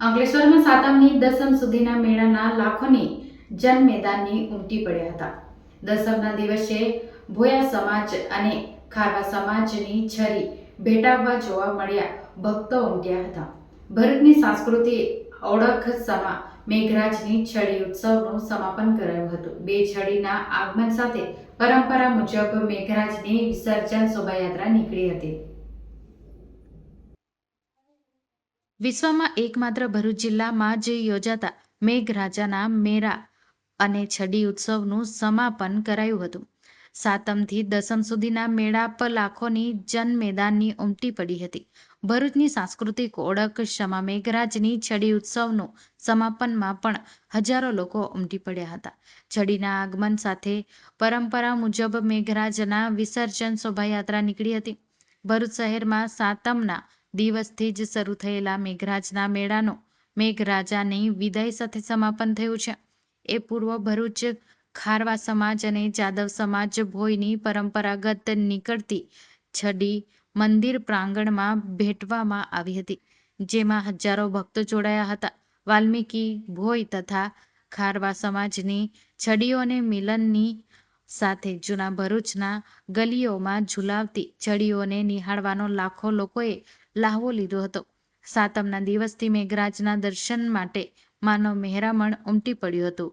અંકલેશ્વરમાં સાતમની, દસમ સુધીના મેળાના લાખોની જનમેદાનની ઉમટી પડ્યા હતા. દસમના દિવસે ભોયા સમાજ અને ખારવા સમાજની છરી ભેટાવવા જોવા મળ્યા ભક્તો ઉમટ્યા હતા. ભરતની સંસ્કૃતિ ઓળખ સમા મેઘરાજની છડી ઉત્સવનું સમાપન કરાયું હતું. બે છડીના આગમન સાથે પરંપરા મુજબ મેઘરાજની વિસર્જન શોભાયાત્રા નીકળી હતી. વિશ્વમાં એકમાત્ર ભરૂચ જિલ્લામાં જ યોજાતા મેઘરાજાના મેરા અને છડી ઉત્સવનું સમાપન કરાયું હતું. સાતમથી દસમ સુધીના મેળા પર લાખોની જનમેદાનની ઉમટી પડી હતી. ભરૂચની સાંસ્કૃતિક ઓળખ ક્ષમા મેઘરાજની છડી ઉત્સવનું સમાપનમાં પણ હજારો લોકો ઉમટી પડ્યા હતા. છડીના આગમન સાથે પરંપરા મુજબ મેઘરાજના વિસર્જન શોભાયાત્રા નીકળી હતી. ભરૂચ શહેરમાં સાતમના દિવસથી જ શરૂ થયેલા મેઘરાજના મેળાનો મેઘરાજાની વિદાય સાથે સમાપન થયું છે. એ પૂર્વ ભરૂચ ખારવા સમાજ અને જાદવ સમાજ ભોયની પરંપરાગત નીકળતી છડી મંદિર પ્રાંગણમાં ભેટવામાં આવી હતી, જેમાં હજારો ભક્તો જોડાયા હતા. વાલ્મીકી ભોય તથા ખારવા સમાજની છડીઓને મિલનની સાથે જૂના ભરૂચના ગલીઓમાં ઝુલાવતી ચડીઓને નિહાળવાનો લાખો લોકોએ લાહવો લીધો હતો. સાતમના દિવસથી મેઘરાજના દર્શન માટે માનવ મહેરામણ ઉમટી પડ્યું હતું.